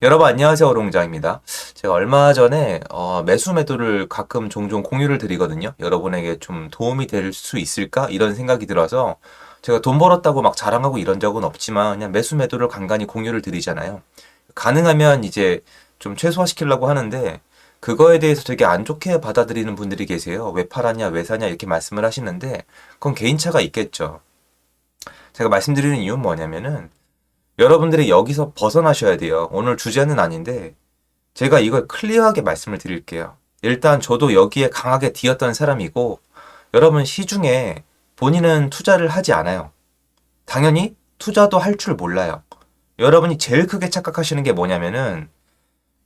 여러분 안녕하세요 오롱장입니다. 제가 얼마 전에 어, 매수 매도를 가끔 종종 공유를 드리거든요. 여러분에게 좀 도움이 될 수 있을까 이런 생각이 들어서 제가 돈 벌었다고 막 자랑하고 이런 적은 없지만 그냥 매수 매도를 간간히 공유를 드리잖아요. 가능하면 이제 좀 최소화시키려고 하는데 그거에 대해서 되게 안 좋게 받아들이는 분들이 계세요. 왜 팔았냐, 왜 사냐 이렇게 말씀을 하시는데 그건 개인차가 있겠죠. 제가 말씀드리는 이유는 뭐냐면은 여러분들이 여기서 벗어나셔야 돼요. 오늘 주제는 아닌데 제가 이걸 클리어하게 말씀을 드릴게요. 일단 저도 여기에 강하게 뒤었던 사람이고 여러분 시중에 본인은 투자를 하지 않아요. 당연히 투자도 할 줄 몰라요. 여러분이 제일 크게 착각하시는 게 뭐냐면은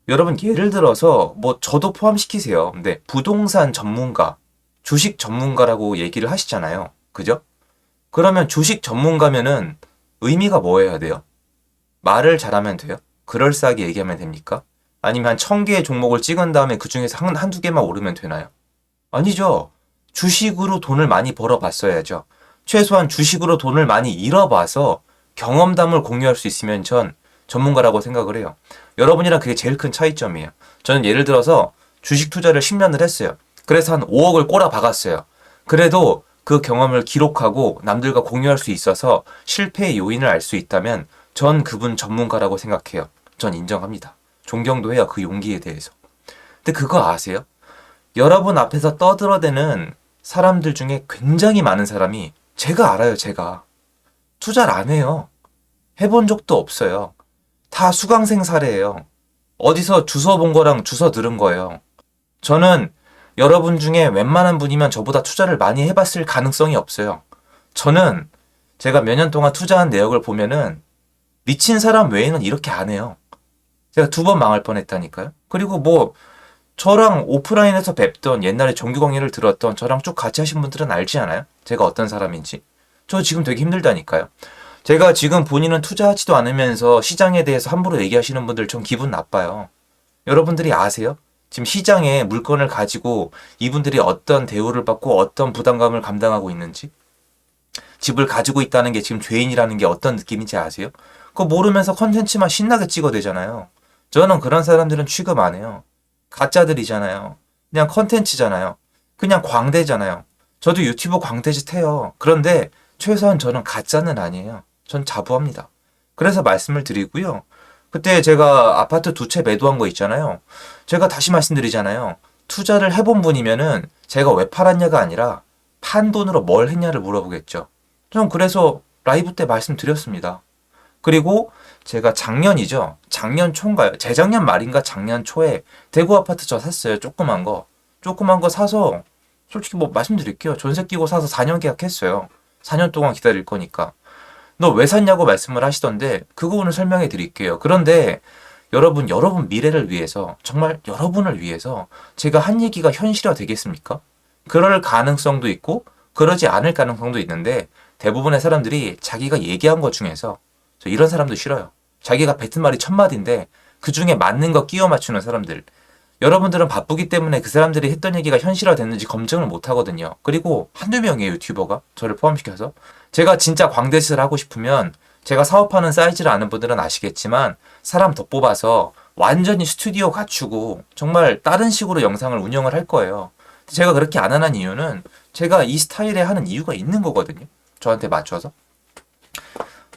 여러분 예를 들어서 뭐 저도 포함시키세요. 근데 부동산 전문가, 주식 전문가라고 얘기를 하시잖아요. 그죠? 그러면 주식 전문가면은 의미가 뭐여야 돼요? 말을 잘하면 돼요? 그럴싸하게 얘기하면 됩니까? 아니면 한 천 개의 종목을 찍은 다음에 그 중에서 한, 한두 개만 오르면 되나요? 아니죠. 주식으로 돈을 많이 벌어봤어야죠. 최소한 주식으로 돈을 많이 잃어봐서 경험담을 공유할 수 있으면 전 전문가라고 생각을 해요. 여러분이랑 그게 제일 큰 차이점이에요. 저는 예를 들어서 주식 투자를 10년을 했어요. 그래서 한 5억을 꼬라 박았어요. 그래도 그 경험을 기록하고 남들과 공유할 수 있어서 실패의 요인을 알 수 있다면 전 그분 전문가라고 생각해요. 전 인정합니다. 존경도 해요. 그 용기에 대해서. 근데 그거 아세요? 여러분 앞에서 떠들어대는 사람들 중에 굉장히 많은 사람이 제가 알아요, 제가. 투자를 안 해요. 해본 적도 없어요. 다 수강생 사례예요. 어디서 주워 본 거랑 주워 들은 거예요. 저는 여러분 중에 웬만한 분이면 저보다 투자를 많이 해봤을 가능성이 없어요. 저는 제가 몇 년 동안 투자한 내역을 보면은 미친 사람 외에는 이렇게 안 해요. 제가 두 번 망할 뻔했다니까요. 그리고 뭐 저랑 오프라인에서 뵙던 옛날에 정규 강의를 들었던 저랑 쭉 같이 하신 분들은 알지 않아요? 제가 어떤 사람인지. 저 지금 되게 힘들다니까요. 제가 지금 본인은 투자하지도 않으면서 시장에 대해서 함부로 얘기하시는 분들 좀 기분 나빠요. 여러분들이 아세요? 지금 시장에 물건을 가지고 이분들이 어떤 대우를 받고 어떤 부담감을 감당하고 있는지? 집을 가지고 있다는 게 지금 죄인이라는 게 어떤 느낌인지 아세요? 그거 모르면서 컨텐츠만 신나게 찍어대잖아요. 저는 그런 사람들은 취급 안 해요. 가짜들이잖아요. 그냥 컨텐츠잖아요. 그냥 광대잖아요. 저도 유튜브 광대짓 해요. 그런데 최소한 저는 가짜는 아니에요. 전 자부합니다. 그래서 말씀을 드리고요. 그때 제가 아파트 두 채 매도한 거 있잖아요. 제가 다시 말씀드리잖아요. 투자를 해본 분이면은 제가 왜 팔았냐가 아니라 판 돈으로 뭘 했냐를 물어보겠죠. 전 그래서 라이브 때 말씀드렸습니다. 그리고 제가 작년이죠. 작년 초인가요? 재작년 말인가 작년 초에 대구 아파트 저 샀어요. 조그만 거. 조그만 거 사서 솔직히 뭐 말씀드릴게요. 전세 끼고 사서 4년 계약했어요. 4년 동안 기다릴 거니까. 너 왜 샀냐고 말씀을 하시던데 그거 오늘 설명해 드릴게요. 그런데 여러분, 여러분 미래를 위해서 정말 여러분을 위해서 제가 한 얘기가 현실화 되겠습니까? 그럴 가능성도 있고 그러지 않을 가능성도 있는데 대부분의 사람들이 자기가 얘기한 것 중에서 저 이런 사람도 싫어요. 자기가 뱉은 말이 천 마디인데 그 중에 맞는 거 끼워 맞추는 사람들. 여러분들은 바쁘기 때문에 그 사람들이 했던 얘기가 현실화 됐는지 검증을 못 하거든요. 그리고 한두 명이에요, 유튜버가. 저를 포함시켜서. 제가 진짜 광대짓을 하고 싶으면 제가 사업하는 사이즈를 아는 분들은 아시겠지만 사람 더 뽑아서 완전히 스튜디오 갖추고 정말 다른 식으로 영상을 운영을 할 거예요. 제가 그렇게 안 하는 이유는 제가 이 스타일에 하는 이유가 있는 거거든요. 저한테 맞춰서.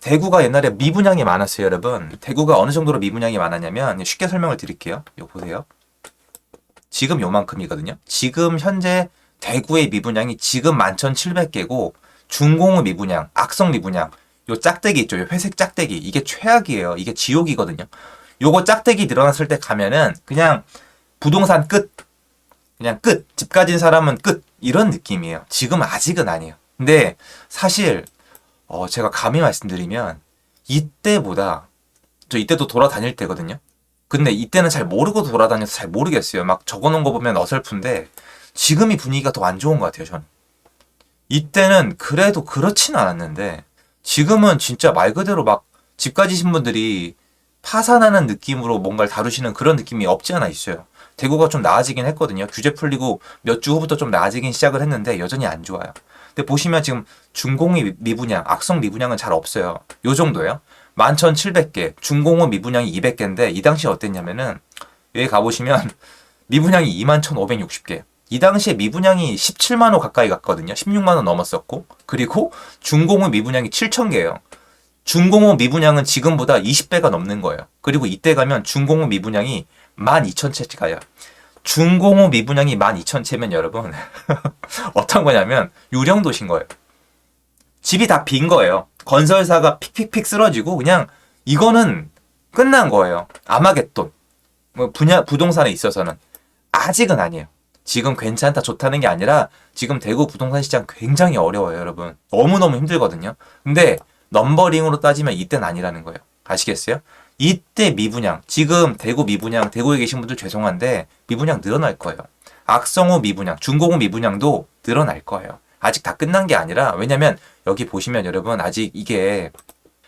대구가 옛날에 미분양이 많았어요, 여러분. 대구가 어느 정도로 미분양이 많았냐면 쉽게 설명을 드릴게요. 이거 보세요. 지금 요만큼이거든요. 지금 현재 대구의 미분양이 지금 11,700개고 중공의 미분양, 악성 미분양, 요 짝대기 있죠. 요 회색 짝대기. 이게 최악이에요. 이게 지옥이거든요. 요거 짝대기 늘어났을 때 가면은 그냥 부동산 끝. 그냥 끝. 집 가진 사람은 끝. 이런 느낌이에요. 지금 아직은 아니에요. 근데 사실 어, 제가 감히 말씀드리면 이때보다 저 이때도 돌아다닐 때거든요. 근데 이때는 잘 모르고 돌아다녀서 잘 모르겠어요. 막 적어놓은 거 보면 어설픈데 지금이 분위기가 더 안 좋은 것 같아요. 전 이때는 그래도 그렇진 않았는데 지금은 진짜 말 그대로 막 집 가지신 분들이 파산하는 느낌으로 뭔가를 다루시는 그런 느낌이 없지 않아 있어요. 대구가 좀 나아지긴 했거든요. 규제 풀리고 몇 주 후부터 좀 나아지긴 시작을 했는데 여전히 안 좋아요. 근데 보시면 지금 중공이 미분양, 악성 미분양은 잘 없어요. 요 정도예요. 11,700개, 중공업 미분양이 200개인데 이 당시 어땠냐면은 여기 가보시면 미분양이 21,560개. 이 당시에 미분양이 17만 호 가까이 갔거든요. 16만 원 넘었었고 그리고 중공업 미분양이 7,000개예요. 중공업 미분양은 지금보다 20배가 넘는 거예요. 그리고 이때 가면 중공업 미분양이 12,000채 가요. 중공업 미분양이 12,000채면 여러분 어떤 거냐면 유령도신 거예요. 집이 다 빈 거예요. 건설사가 픽픽픽 쓰러지고 그냥 이거는 끝난 거예요. 아마겟돈. 뭐 분야 부동산에 있어서는 아직은 아니에요. 지금 괜찮다 좋다는 게 아니라 지금 대구 부동산 시장 굉장히 어려워요, 여러분. 너무너무 힘들거든요. 근데 넘버링으로 따지면 이때는 아니라는 거예요. 아시겠어요? 이때 미분양, 지금 대구 미분양, 대구에 계신 분들 죄송한데 미분양 늘어날 거예요. 악성호 미분양, 중공업 미분양도 늘어날 거예요. 아직 다 끝난 게 아니라 왜냐면 여기 보시면 여러분 아직 이게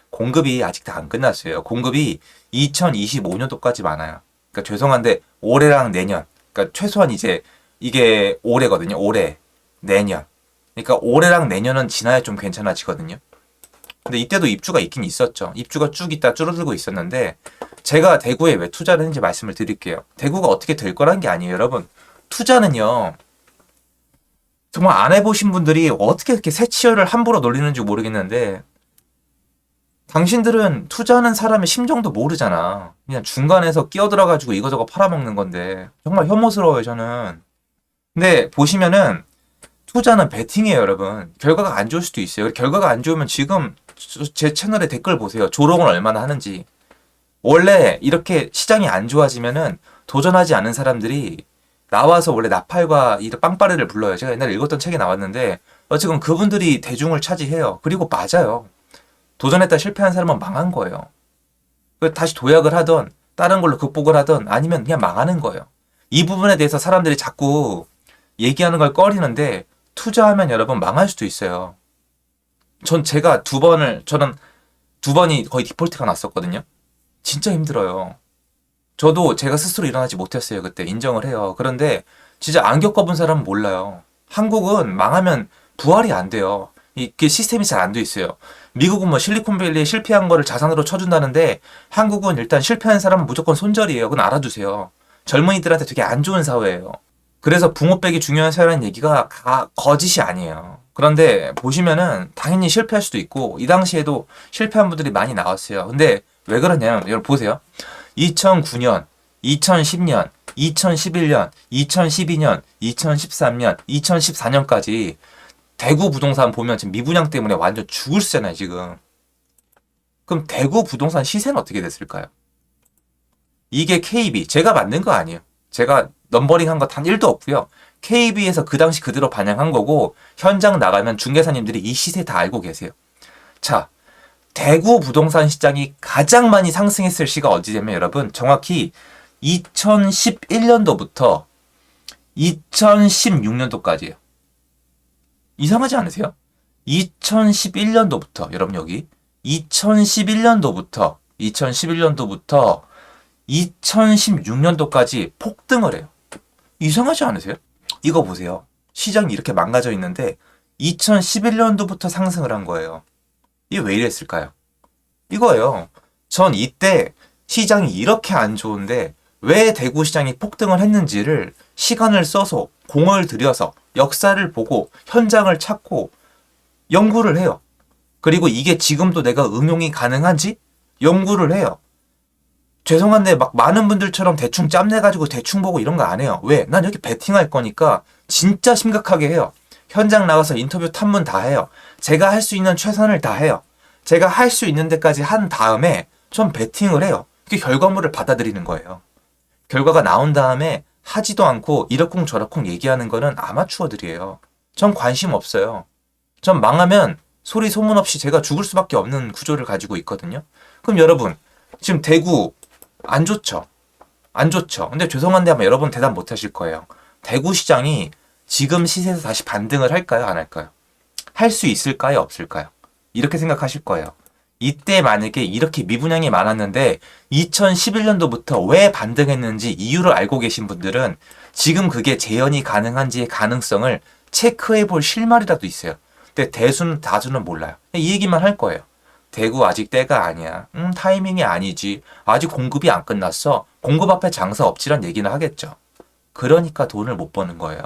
공급이 아직 다 안 끝났어요. 공급이 2025년도까지 많아요. 그러니까 죄송한데 올해랑 내년, 그러니까 최소한 이제 이게 올해거든요. 올해, 내년. 그러니까 올해랑 내년은 지나야 좀 괜찮아지거든요. 근데 이때도 입주가 있긴 있었죠. 입주가 쭉 있다 줄어들고 있었는데 제가 대구에 왜 투자를 했는지 말씀을 드릴게요. 대구가 어떻게 될 거란 게 아니에요, 여러분. 투자는요. 정말 안 해보신 분들이 어떻게 이렇게 새 치열을 함부로 놀리는지 모르겠는데 당신들은 투자하는 사람의 심정도 모르잖아. 그냥 중간에서 끼어들어가지고 이거저거 팔아먹는 건데 정말 혐오스러워요, 저는. 근데 보시면은 투자는 베팅이에요, 여러분. 결과가 안 좋을 수도 있어요. 결과가 안 좋으면 지금 제 채널에 댓글 보세요. 조롱을 얼마나 하는지. 원래 이렇게 시장이 안 좋아지면은 도전하지 않은 사람들이 나와서 원래 나팔과 이 빵빠레를 불러요. 제가 옛날에 읽었던 책에 나왔는데 어쨌든 그분들이 대중을 차지해요. 그리고 맞아요. 도전했다 실패한 사람은 망한 거예요. 그 다시 도약을 하던 다른 걸로 극복을 하던 아니면 그냥 망하는 거예요. 이 부분에 대해서 사람들이 자꾸 얘기하는 걸 꺼리는데 투자하면 여러분 망할 수도 있어요. 전 제가 두 번을 저는 두 번이 거의 디폴트가 났었거든요. 진짜 힘들어요. 저도 제가 스스로 일어나지 못했어요. 그때 인정을 해요. 그런데 진짜 안 겪어본 사람은 몰라요. 한국은 망하면 부활이 안 돼요. 이게 시스템이 잘 안 돼 있어요. 미국은 뭐 실리콘밸리에 실패한 거를 자산으로 쳐준다는데 한국은 일단 실패한 사람은 무조건 손절이에요. 그건 알아두세요. 젊은이들한테 되게 안 좋은 사회예요. 그래서 붕어백이 중요한 사회라는 얘기가 가, 거짓이 아니에요. 그런데 보시면은 당연히 실패할 수도 있고 이 당시에도 실패한 분들이 많이 나왔어요. 근데 왜 그러냐면 여러분 보세요. 2009년, 2010년, 2011년, 2012년, 2013년, 2014년까지 대구 부동산 보면 지금 미분양 때문에 완전 죽을 세잖아요, 지금. 그럼 대구 부동산 시세는 어떻게 됐을까요? 이게 KB, 제가 만든 거 아니에요. 제가 넘버링 한거단 1도 없고요. KB에서 그 당시 그대로 반영한 거고 현장 나가면 중개사님들이 이 시세 다 알고 계세요. 자, 대구 부동산 시장이 가장 많이 상승했을 시가 어디냐면 여러분 정확히 2011년도부터 2016년도까지예요. 이상하지 않으세요? 2011년도부터 여러분 여기 2011년도부터 2011년도부터 2016년도까지 폭등을 해요. 이상하지 않으세요? 이거 보세요. 시장이 이렇게 망가져 있는데 2011년도부터 상승을 한 거예요. 이게 왜 이랬을까요? 이거예요. 전 이때 시장이 이렇게 안 좋은데 왜 대구 시장이 폭등을 했는지를 시간을 써서 공을 들여서 역사를 보고 현장을 찾고 연구를 해요. 그리고 이게 지금도 내가 응용이 가능한지 연구를 해요. 죄송한데 막 많은 분들처럼 대충 짬내 가지고 대충 보고 이런 거 안 해요. 왜? 난 여기 베팅할 거니까 진짜 심각하게 해요. 현장 나가서 인터뷰 탐문 다 해요. 제가 할 수 있는 최선을 다 해요. 제가 할 수 있는 데까지 한 다음에 전 베팅을 해요. 그게 결과물을 받아들이는 거예요. 결과가 나온 다음에 하지도 않고 이러쿵 저러쿵 얘기하는 거는 아마추어들이에요. 전 관심 없어요. 전 망하면 소리 소문 없이 제가 죽을 수밖에 없는 구조를 가지고 있거든요. 그럼 여러분, 지금 대구 안 좋죠? 안 좋죠? 근데 죄송한데 아마 여러분 대답 못 하실 거예요. 대구 시장이 지금 시세에서 다시 반등을 할까요? 안 할까요? 할 수 있을까요? 없을까요? 이렇게 생각하실 거예요. 이때 만약에 이렇게 미분양이 많았는데 2011년도부터 왜 반등했는지 이유를 알고 계신 분들은 지금 그게 재현이 가능한지의 가능성을 체크해 볼 실마리라도 있어요. 근데 대수는 다수는 몰라요. 이 얘기만 할 거예요. 대구 아직 때가 아니야. 음, 타이밍이 아니지. 아직 공급이 안 끝났어. 공급 앞에 장사 없지란 얘기는 하겠죠. 그러니까 돈을 못 버는 거예요.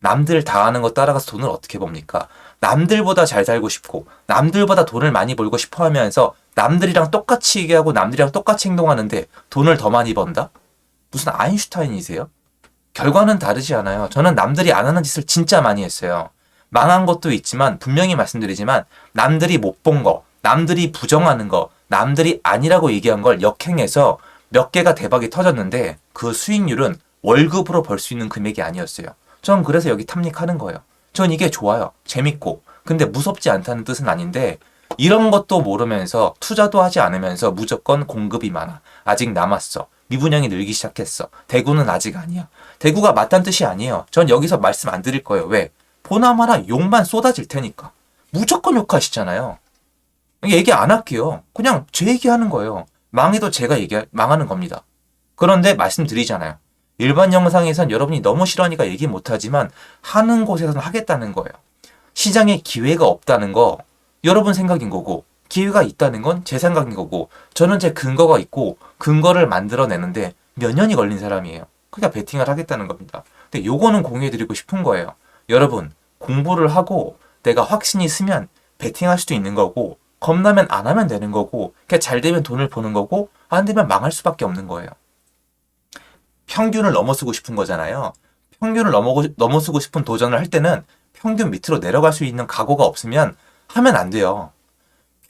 남들 다 하는 거 따라가서 돈을 어떻게 법니까? 남들보다 잘 살고 싶고, 남들보다 돈을 많이 벌고 싶어 하면서 남들이랑 똑같이 얘기하고 남들이랑 똑같이 행동하는데 돈을 더 많이 번다? 무슨 아인슈타인이세요? 결과는 다르지 않아요. 저는 남들이 안 하는 짓을 진짜 많이 했어요. 망한 것도 있지만 분명히 말씀드리지만 남들이 못 본 거, 남들이 부정하는 거, 남들이 아니라고 얘기한 걸 역행해서 몇 개가 대박이 터졌는데 그 수익률은 월급으로 벌 수 있는 금액이 아니었어요. 전 그래서 여기 탐닉하는 거예요. 전 이게 좋아요. 재밌고. 근데 무섭지 않다는 뜻은 아닌데 이런 것도 모르면서 투자도 하지 않으면서 무조건 공급이 많아. 아직 남았어. 미분양이 늘기 시작했어. 대구는 아직 아니야. 대구가 맞다는 뜻이 아니에요. 전 여기서 말씀 안 드릴 거예요. 왜? 보나마나 욕만 쏟아질 테니까. 무조건 욕하시잖아요. 얘기 안 할게요. 그냥 제 얘기하는 거예요. 망해도 제가 얘기 망하는 겁니다. 그런데 말씀드리잖아요. 일반 영상에선 여러분이 너무 싫어하니까 얘기 못하지만 하는 곳에서는 하겠다는 거예요. 시장에 기회가 없다는 거 여러분 생각인 거고 기회가 있다는 건 제 생각인 거고 저는 제 근거가 있고 근거를 만들어내는데 몇 년이 걸린 사람이에요. 그러니까 베팅을 하겠다는 겁니다. 근데 요거는 공유해드리고 싶은 거예요. 여러분 공부를 하고 내가 확신이 있으면 베팅할 수도 있는 거고 겁나면 안 하면 되는 거고 그냥 잘 되면 돈을 버는 거고 안 되면 망할 수밖에 없는 거예요. 평균을 넘어서고 싶은 거잖아요. 평균을 넘어, 넘어서고 싶은 도전을 할 때는 평균 밑으로 내려갈 수 있는 각오가 없으면 하면 안 돼요.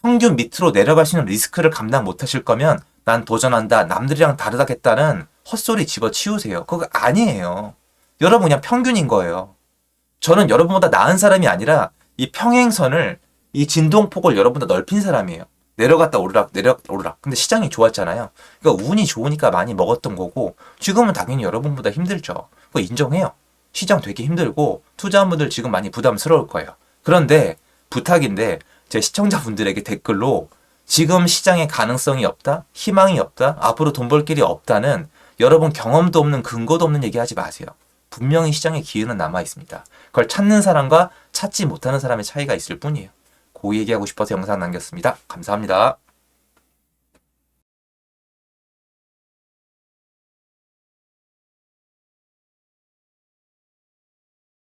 평균 밑으로 내려갈 수 있는 리스크를 감당 못 하실 거면 난 도전한다, 남들이랑 다르다겠다는 헛소리 집어치우세요. 그거 아니에요. 여러분 그냥 평균인 거예요. 저는 여러분보다 나은 사람이 아니라 이 평행선을 이 진동폭을 여러분보다 넓힌 사람이에요. 내려갔다 오르락 내려갔다 오르락. 근데 시장이 좋았잖아요. 그러니까 운이 좋으니까 많이 먹었던 거고 지금은 당연히 여러분보다 힘들죠. 그거 인정해요. 시장 되게 힘들고 투자한 분들 지금 많이 부담스러울 거예요. 그런데 부탁인데 제 시청자분들에게 댓글로 지금 시장에 가능성이 없다, 희망이 없다, 앞으로 돈 벌 길이 없다는 여러분 경험도 없는 근거도 없는 얘기 하지 마세요. 분명히 시장의 기회는 남아 있습니다. 그걸 찾는 사람과 찾지 못하는 사람의 차이가 있을 뿐이에요. 그 얘기하고 싶어서 영상 남겼습니다. 감사합니다.